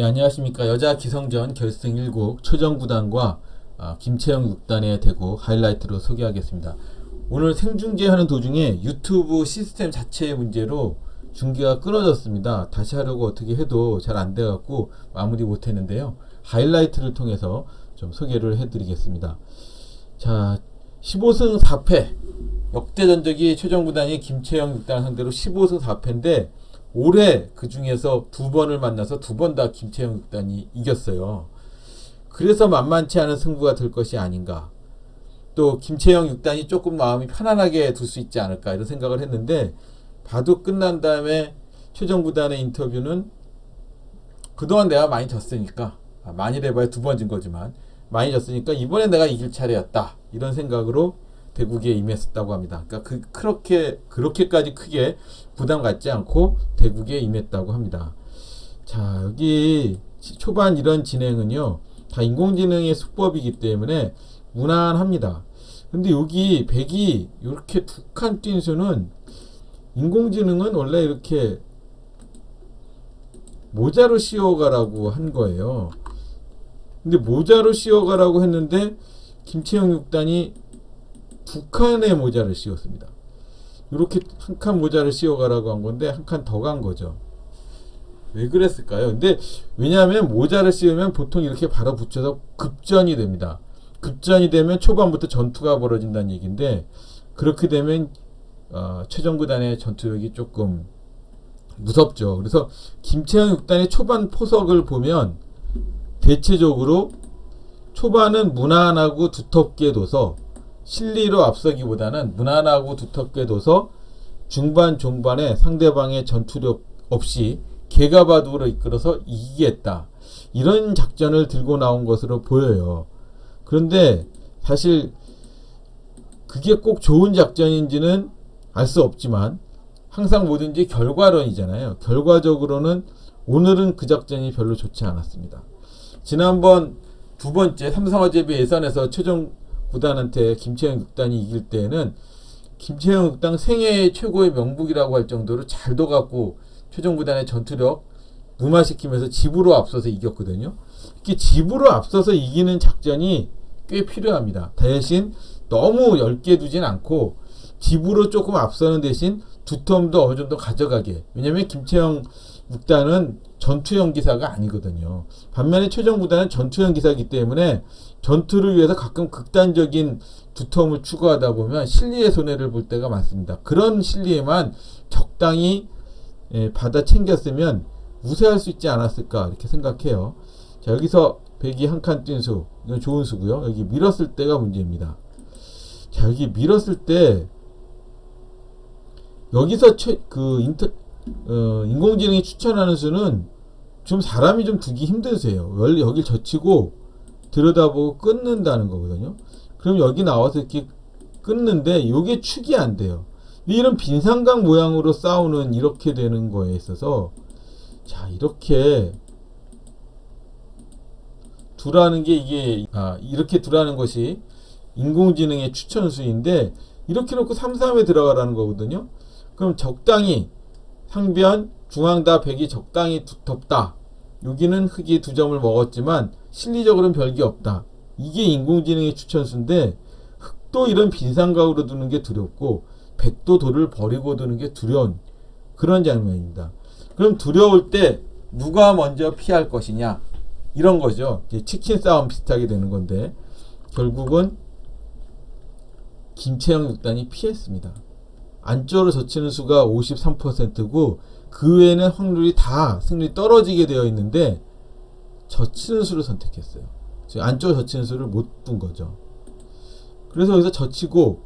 예, 안녕하십니까. 여자 기성전 결승 1국 최정 구단과 아, 김채영 6단의 대구 하이라이트로 소개하겠습니다. 오늘 생중계하는 도중에 유튜브 시스템 자체의 문제로 중계가 끊어졌습니다. 다시 하려고 어떻게 해도 잘 안 돼갖고 마무리 못했는데요. 하이라이트를 통해서 좀 소개를 해드리겠습니다. 자, 15승 4패. 역대 전적이 최정구단이 김채영 6단 상대로 15승 4패인데 올해 그 중에서 두 번을 만나서 두 번 다 김채영 6단이 이겼어요. 그래서 만만치 않은 승부가 될 것이 아닌가. 또 김채영 6단이 조금 마음이 편안하게 둘 수 있지 않을까 이런 생각을 했는데 봐도 끝난 다음에 최정 구단의 인터뷰는 그동안 내가 많이 졌으니까 아, 많이 해봐야 두 번 진 거지만 많이 졌으니까 이번에 내가 이길 차례였다 이런 생각으로 대국에 임했었다고 합니다. 그러니까 그 그렇게 그렇게까지 크게 부담 갖지 않고 대국에 임했다고 합니다. 자 여기 치- 초반 이런 진행은요 다 인공지능의 수법이기 때문에 무난합니다. 근데 여기 백이 이렇게 두 칸 뛴 수는 인공지능은 원래 이렇게 모자로 씌워가라고 한 거예요. 근데 모자로 씌워가라고 했는데 김채영 6단이 두 칸의 모자를 씌웠습니다. 이렇게 한 칸 모자를 씌워가라고 한 건데 한 칸 더 간 거죠. 왜 그랬을까요? 근데 왜냐하면 모자를 씌우면 보통 이렇게 바로 붙여서 급전이 됩니다. 급전이 되면 초반부터 전투가 벌어진다는 얘기인데 그렇게 되면 어, 최정구단의 전투력이 조금 무섭죠. 그래서 김채영 6단의 초반 포석을 보면 대체적으로 초반은 무난하고 두텁게 둬서 실리로 앞서기보다는 무난하고 두텁게 둬서 중반 종반에 상대방의 전투력 없이 개가바둑으로 이끌어서 이기겠다. 이런 작전을 들고 나온 것으로 보여요. 그런데 사실 그게 꼭 좋은 작전인지는 알 수 없지만 항상 뭐든지 결과론이잖아요. 결과적으로는 오늘은 그 작전이 별로 좋지 않았습니다. 지난번 두 번째 삼성화재비 예선에서 최종 구단한테 김채영 6단이 이길 때는 김채영 6단 생애 최고의 명북이라고 할 정도로 잘 둬갖고 최종 구단의 전투력 무마시키면서 집으로 앞서서 이겼거든요. 이렇게 집으로 앞서서 이기는 작전이 꽤 필요합니다. 대신 너무 넓게 두진 않고 집으로 조금 앞서는 대신 두 텀도 어느 정도 가져가게. 왜냐면 김채영 6단은 전투형 기사가 아니거든요. 반면에 최종 구단은 전투형 기사이기 때문에 전투를 위해서 가끔 극단적인 두텀을 추구하다 보면 실리의 손해를 볼 때가 많습니다. 그런 실리에만 적당히 예, 받아 챙겼으면 우세할 수 있지 않았을까 이렇게 생각해요. 자 여기서 백이 한 칸 뛴 수, 이건 좋은 수고요. 여기 밀었을 때가 문제입니다. 자 여기 밀었을 때 여기서 최, 그 인터 어, 인공지능이 추천하는 수는 좀 사람이 좀 두기 힘드세요. 여길 젖히고 들여다보고 끊는다는 거거든요. 그럼 여기 나와서 이렇게 끊는데 이게 축이 안 돼요. 이런 빈상각 모양으로 싸우는 이렇게 되는 거에 있어서 자 이렇게 두라는 게 이게 아 이렇게 두라는 것이 인공지능의 추천수인데 이렇게 놓고 3, 3에 들어가라는 거거든요. 그럼 적당히 상변 중앙다 백이 적당히 두텁다. 여기는 흙이 두 점을 먹었지만 실리적으로는 별게 없다. 이게 인공지능의 추천수인데 흙도 이런 빈상각으로 두는 게 두렵고 백도 돌을 버리고 두는 게 두려운 그런 장면입니다. 그럼 두려울 때 누가 먼저 피할 것이냐 이런 거죠. 치킨 싸움 비슷하게 되는 건데 결국은 김채영 6단이 피했습니다. 안쪽으로 젖히는 수가 53%고 그 외에는 확률이 다 승률이 떨어지게 되어 있는데 젖히는 수를 선택했어요. 즉 안쪽으로 젖히는 수를 못 둔 거죠. 그래서 여기서 젖히고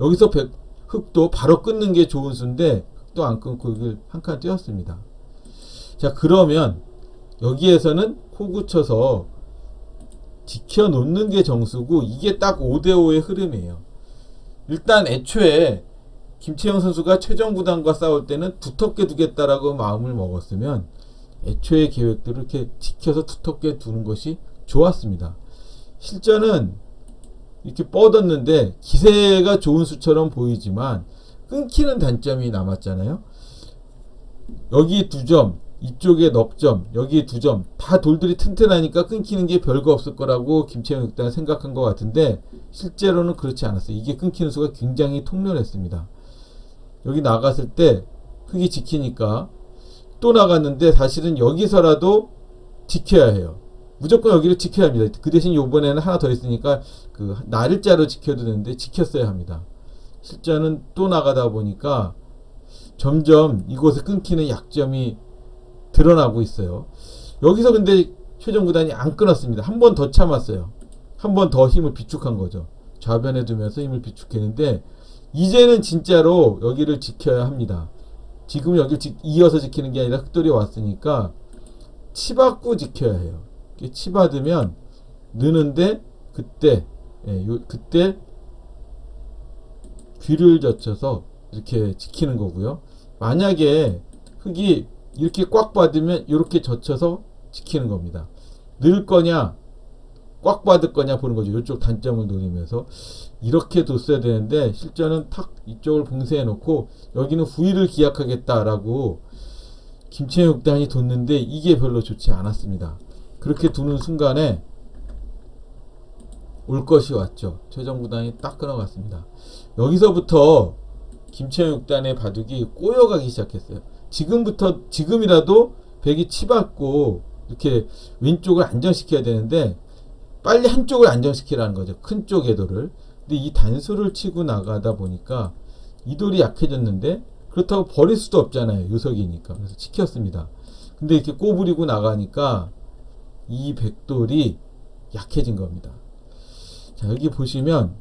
여기서 백, 흙도 바로 끊는 게 좋은 수인데 흙도 안 끊고 여기를 한칸 띄웠습니다. 자 그러면 여기에서는 호구 쳐서 지켜놓는 게 정수고 이게 딱 5대5의 흐름이에요. 일단 애초에 김채영 선수가 최정 구단과 싸울 때는 두텁게 두겠다라고 마음을 먹었으면 애초에 계획들을 이렇게 지켜서 두텁게 두는 것이 좋았습니다. 실전은 이렇게 뻗었는데 기세가 좋은 수처럼 보이지만 끊기는 단점이 남았잖아요. 여기 두 점, 이쪽에 넉 점, 여기 두 점, 다 돌들이 튼튼하니까 끊기는 게 별거 없을 거라고 김채영 육단은 생각한 것 같은데 실제로는 그렇지 않았어요. 이게 끊기는 수가 굉장히 통렬했습니다. 여기 나갔을 때 흙이 지키니까 또 나갔는데 사실은 여기서라도 지켜야 해요. 무조건 여기를 지켜야 합니다. 그 대신 요번에는 하나 더 있으니까 그 날짜로 지켜도 되는데 지켰어야 합니다. 실제는 또 나가다 보니까 점점 이곳에 끊기는 약점이 드러나고 있어요. 여기서 근데 최종 구단이 안 끊었습니다. 한 번 더 참았어요. 한 번 더 힘을 비축한 거죠. 좌변에 두면서 힘을 비축했는데 이제는 진짜로 여기를 지켜야 합니다. 지금 여기를 지- 이어서 지키는 게 아니라 흑돌이 왔으니까 치받고 지켜야 해요. 치받으면 느는데 그때 예, 요, 그때 귀를 젖혀서 이렇게 지키는 거고요. 만약에 흙이 이렇게 꽉 받으면 이렇게 젖혀서 지키는 겁니다. 늘 거냐 꽉 받을 거냐 보는 거죠. 이쪽 단점을 노리면서 이렇게 뒀어야 되는데 실전은 탁 이쪽을 봉쇄해 놓고 여기는 후위를 기약하겠다라고 김채육단이 뒀는데 이게 별로 좋지 않았습니다. 그렇게 두는 순간에 올 것이 왔죠. 최정구단이 딱 끊어갔습니다. 여기서부터 김채육단의 바둑이 꼬여가기 시작했어요. 지금부터 지금이라도 백이 치받고 이렇게 왼쪽을 안정시켜야 되는데 빨리 한쪽을 안정시키라는 거죠. 큰 쪽 궤도를. 근데 이 단수를 치고 나가다 보니까 이 돌이 약해졌는데 그렇다고 버릴 수도 없잖아요. 요석이니까. 그래서 지켰습니다. 근데 이렇게 꼬부리고 나가니까 이 백돌이 약해진 겁니다. 자, 여기 보시면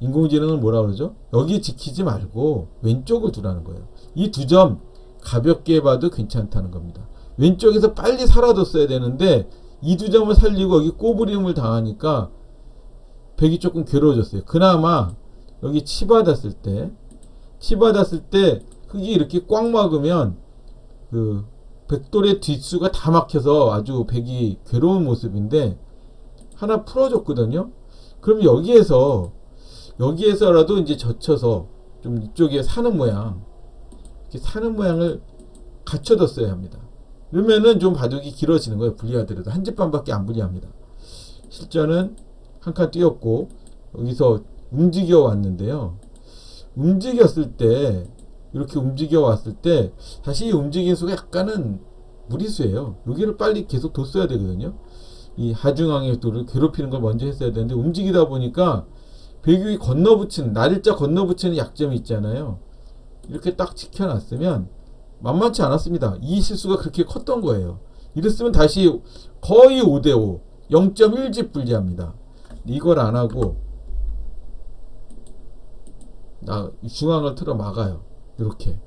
인공지능은 뭐라 그러죠? 여기 지키지 말고 왼쪽을 두라는 거예요. 이 두 점 가볍게 봐도 괜찮다는 겁니다. 왼쪽에서 빨리 살아뒀어야 되는데 이 두 점을 살리고 여기 꼬부림을 당하니까 백이 조금 괴로워졌어요. 그나마 여기 치받았을 때 치받았을 때 흙이 이렇게 꽉 막으면 그 백돌의 뒷수가 다 막혀서 아주 백이 괴로운 모습인데 하나 풀어줬거든요. 그럼 여기에서 여기에서라도 이제 젖혀서 좀 이쪽에 사는 모양 이렇게 사는 모양을 갖춰뒀어야 합니다. 그러면은 좀 바둑이 길어지는 거예요. 불리하더라도 한 집 반밖에 안 불리합니다. 실전은 한칸 뛰었고 여기서 움직여 왔는데요. 움직였을 때 이렇게 움직여 왔을 때 다시 이 움직임 수가 약간은 무리수예요. 여기를 빨리 계속 뒀어야 되거든요. 이 하중앙의 돌을 괴롭히는 걸 먼저 했어야 되는데 움직이다 보니까 배경이 건너붙이는 날일자 건너붙이는 약점이 있잖아요. 이렇게 딱 지켜놨으면 만만치 않았습니다. 이 실수가 그렇게 컸던 거예요. 이랬으면 다시 거의 5대5 0.1집 불리합니다. 이걸 안 하고 나 중앙을 틀어 막아요. 이렇게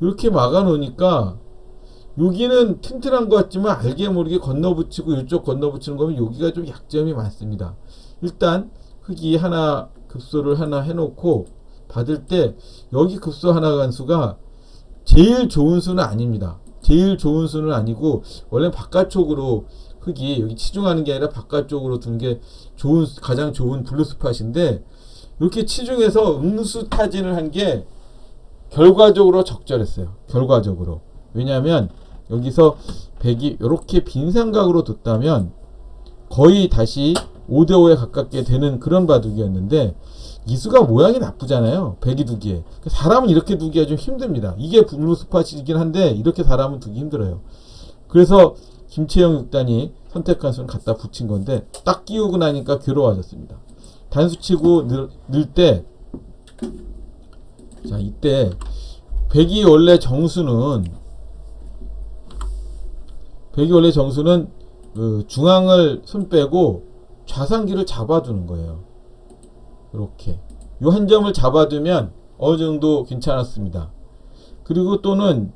이렇게 막아 놓으니까 여기는 튼튼한 것 같지만 알게 모르게 건너붙이고 이쪽 건너붙이는 거면 여기가 좀 약점이 많습니다. 일단 흙이 하나 급소를 하나 해놓고 받을 때 여기 급소 하나 간 수가 제일 좋은 수는 아닙니다. 제일 좋은 수는 아니고 원래 바깥쪽으로 흙이 여기 치중하는 게 아니라 바깥쪽으로 두는 게 좋은 가장 좋은 블루 스팟인데 이렇게 치중해서 음수 타진을 한 게 결과적으로 적절했어요. 결과적으로 왜냐하면 여기서 백이 이렇게 빈 삼각으로 뒀다면 거의 다시 5대5에 가깝게 되는 그런 바둑이었는데 이수가 모양이 나쁘잖아요. 백이 두기에. 사람은 이렇게 두기가 좀 힘듭니다. 이게 블루 스팟이긴 한데 이렇게 사람은 두기 힘들어요. 그래서 김채영 육단이 선택한 수는 갖다 붙인 건데 딱 끼우고 나니까 괴로워졌습니다. 단수 치고 늘때 자, 이때 백이 원래 정수는 백이 원래 정수는 그 중앙을 손 빼고 좌상기를 잡아두는 거예요. 이렇게 요 한 점을 잡아두면 어느 정도 괜찮았습니다. 그리고 또는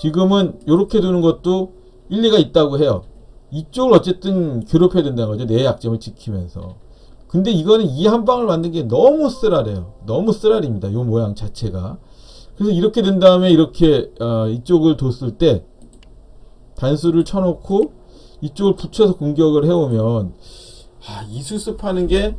지금은 이렇게 두는 것도 일리가 있다고 해요. 이쪽을 어쨌든 괴롭혀야 된다는 거죠. 내 약점을 지키면서. 근데 이거는 이 한 방을 만든 게 너무 쓰라래요. 너무 쓰라립니다. 요 모양 자체가. 그래서 이렇게 된 다음에 이렇게 어, 이쪽을 뒀을 때 단수를 쳐놓고 이쪽을 붙여서 공격을 해오면 아, 이 수습하는 게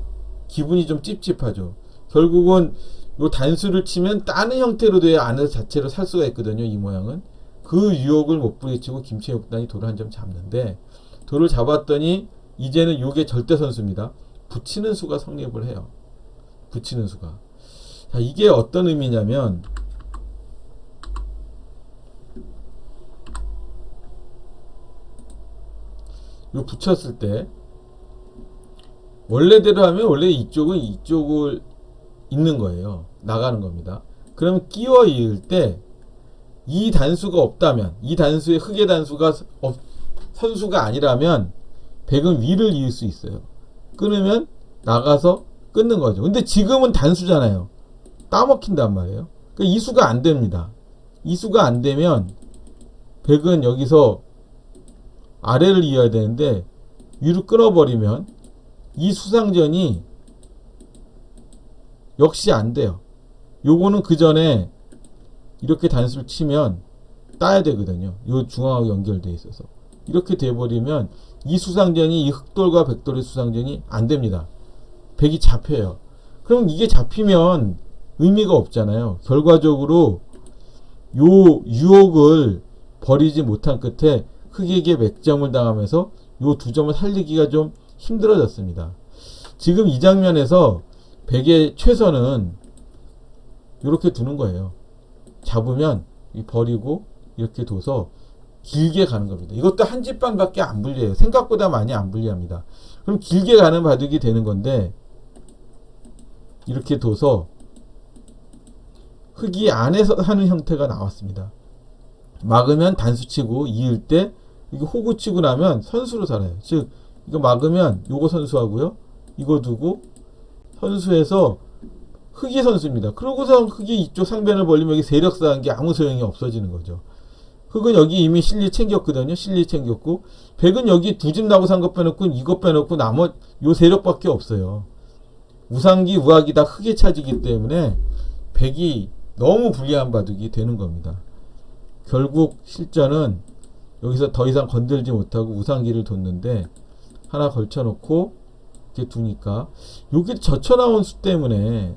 기분이 좀 찝찝하죠. 결국은 요 단수를 치면 따는 형태로 돼야 안에서 자체로 살 수가 있거든요. 이 모양은. 그 유혹을 못 부딪히고 김채영 구단이 돌을 한 점 잡는데 돌을 잡았더니 이제는 요게 절대 선수입니다. 붙이는 수가 성립을 해요. 붙이는 수가. 자, 이게 어떤 의미냐면 요 붙였을 때 원래대로 하면 원래 이쪽은 이쪽을 있는 거예요. 나가는 겁니다. 그러면 끼워 이을 때 이 단수가 없다면 이 단수의 흑의 단수가 없, 선수가 아니라면 백은 위를 이을 수 있어요. 끊으면 나가서 끊는 거죠. 근데 지금은 단수잖아요. 따먹힌단 말이에요. 그러니까 이 수가 안 됩니다. 이 수가 안 되면 백은 여기서 아래를 이어야 되는데 위로 끊어버리면 이 수상전이 역시 안 돼요. 요거는 그 전에 이렇게 단수를 치면 따야 되거든요. 요 중앙하고 연결돼 있어서 이렇게 돼버리면 이 수상전이 이 흑돌과 백돌의 수상전이 안 됩니다. 백이 잡혀요. 그럼 이게 잡히면 의미가 없잖아요. 결과적으로 요 유혹을 버리지 못한 끝에 흑에게 맥점을 당하면서 요 두 점을 살리기가 좀 힘들어졌습니다. 지금 이 장면에서 백의 최선은 이렇게 두는 거예요. 잡으면 이 버리고 이렇게 둬서 길게 가는 겁니다. 이것도 한 집반밖에 안 불리해요. 생각보다 많이 안 불리합니다. 그럼 길게 가는 바둑이 되는 건데 이렇게 둬서 흙이 안에서 하는 형태가 나왔습니다. 막으면 단수치고 이을 때 이거 호구 치고 나면 선수로 살아요. 즉 이거 막으면 요거 선수하고요. 이거 두고 선수에서 흑이 선수입니다. 그러고서 흑이 이쪽 상변을 벌리면 여기 세력 쌓은 게 아무 소용이 없어지는 거죠. 흑은 여기 이미 실리 챙겼거든요. 실리 챙겼고 백은 여기 두 집 나고 산 것 빼놓고 이것 빼놓고 나머지 요 세력밖에 없어요. 우상기 우학이 다 흑에 차지기 때문에 백이 너무 불리한 바둑이 되는 겁니다. 결국 실전은 여기서 더 이상 건들지 못하고 우상기를 뒀는데 하나 걸쳐놓고 이렇게 두니까 여기 젖혀 나온 수 때문에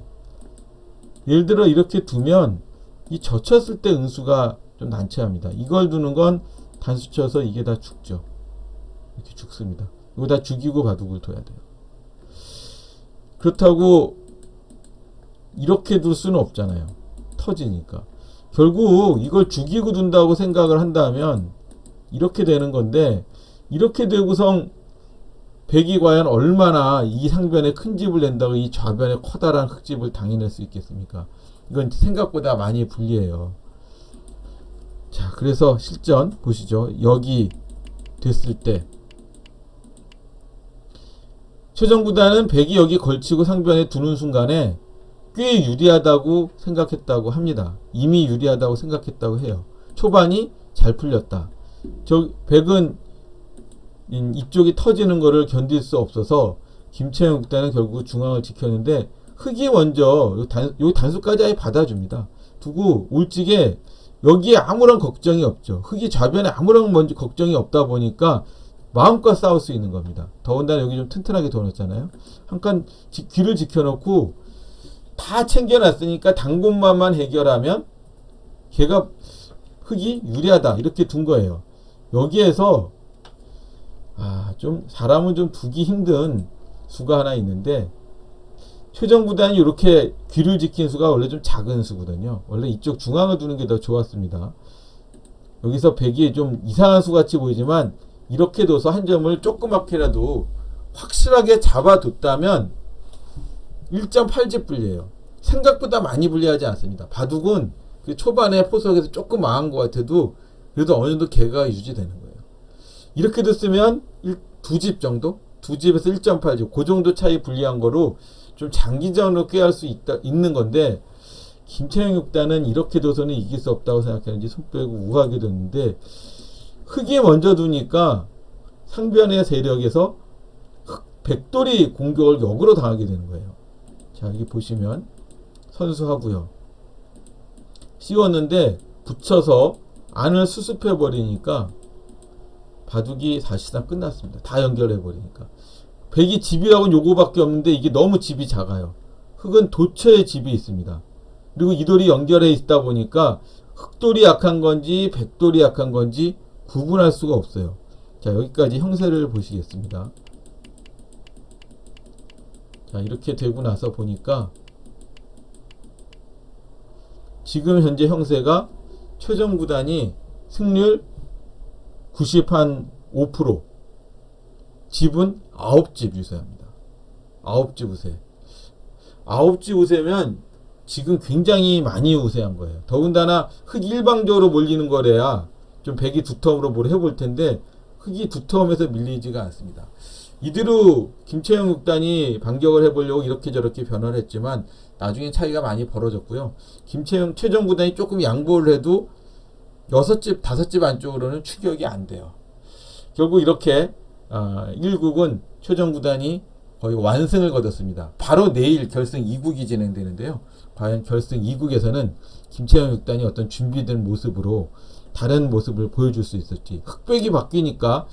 예를 들어 이렇게 두면 이 젖혔을 때 응수가 좀 난처합니다. 이걸 두는 건 단수 쳐서 이게 다 죽죠. 이렇게 죽습니다. 이거 다 죽이고 바둑을 둬야 돼요. 그렇다고 이렇게 둘 수는 없잖아요. 터지니까. 결국 이걸 죽이고 둔다고 생각을 한다면 이렇게 되는 건데 이렇게 되고선 백이 과연 얼마나 이 상변에 큰 집을 낸다고 이 좌변에 커다란 흙집을 당해낼 수 있겠습니까? 이건 생각보다 많이 불리해요. 자, 그래서 실전 보시죠. 여기 됐을 때 최종 구단은 백이 여기 걸치고 상변에 두는 순간에 꽤 유리하다고 생각했다고 합니다. 이미 유리하다고 생각했다고 해요. 초반이 잘 풀렸다. 저 백은 음, 이쪽이 터지는 거를 견딜 수 없어서 김채영 국단은 결국 중앙을 지켰는데 흑이 먼저 요, 단수까지 아예 받아줍니다. 두고 울직에 여기에 아무런 걱정이 없죠. 흑이 좌변에 아무런 먼저 걱정이 없다 보니까 마음껏 싸울 수 있는 겁니다. 더군다나 여기 좀 튼튼하게 둬놨잖아요. 한칸 귀를 지켜놓고 다 챙겨놨으니까 당분만만 해결하면 걔가 흑이 유리하다 이렇게 둔 거예요. 여기에서 아, 좀 사람은 좀 두기 힘든 수가 하나 있는데 최종 구단이 이렇게 귀를 지킨 수가 원래 좀 작은 수거든요. 원래 이쪽 중앙을 두는 게 더 좋았습니다. 여기서 백이 좀 이상한 수 같이 보이지만 이렇게 둬서 한 점을 조그맣게라도 확실하게 잡아뒀다면 1.8집 불리해요. 생각보다 많이 불리하지 않습니다. 바둑은 그 초반에 포석에서 조금 망한 것 같아도 그래도 어느 정도 개가 유지되는 거예요. 이렇게 됐으면 두 집 정도? 두 집에서 1.8집. 그 정도 차이 불리한 거로 좀 장기전으로 꾀할 수 있다, 있는 건데, 김태형 육단은 이렇게 둬서는 이길 수 없다고 생각했는지 손 빼고 우하게 됐는데, 흑이 먼저 두니까 상변의 세력에서 흑, 백돌이 공격을 역으로 당하게 되는 거예요. 자, 여기 보시면 선수하고요. 씌웠는데 붙여서 안을 수습해 버리니까 바둑이 사실상 끝났습니다. 다 연결해 버리니까. 백이 집이라고는 요거밖에 없는데 이게 너무 집이 작아요. 흑은 도처에 집이 있습니다. 그리고 이 돌이 연결해 있다 보니까 흑돌이 약한 건지 백돌이 약한 건지 구분할 수가 없어요. 자, 여기까지 형세를 보시겠습니다. 자, 이렇게 되고 나서 보니까 지금 현재 형세가 최종 구단이 승률 90한5% 집은 9집 우세합니다. 9집 우세. 9집 우세면 지금 굉장히 많이 우세한 거예요. 더군다나 흑이 일방적으로 몰리는 거래야 좀 백이 두텀으로 뭘 해볼 텐데 흑이 두텀에서 밀리지가 않습니다. 이대로 김채영 육단이 반격을 해보려고 이렇게 저렇게 변화를 했지만 나중에 차이가 많이 벌어졌고요. 김채영 최종 구단이 조금 양보를 해도 여섯 집 다섯 집 안쪽으로는 추격이 안 돼요. 결국 이렇게 아, 1국은 최종 구단이 거의 완승을 거뒀습니다. 바로 내일 결승 2국이 진행되는데요. 과연 결승 2국에서는 김채영 육단이 어떤 준비된 모습으로 다른 모습을 보여줄 수 있을지 흑백이 바뀌니까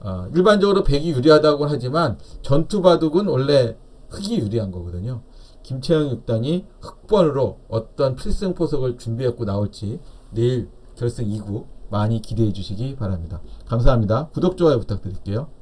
아, 일반적으로 백이 유리하다고 하지만 전투 바둑은 원래 흑이 유리한 거거든요. 김채영 육단이 흑번으로 어떤 필승 포석을 준비했고 나올지 내일 결승 2국 많이 기대해 주시기 바랍니다. 감사합니다. 구독, 좋아요 부탁드릴게요.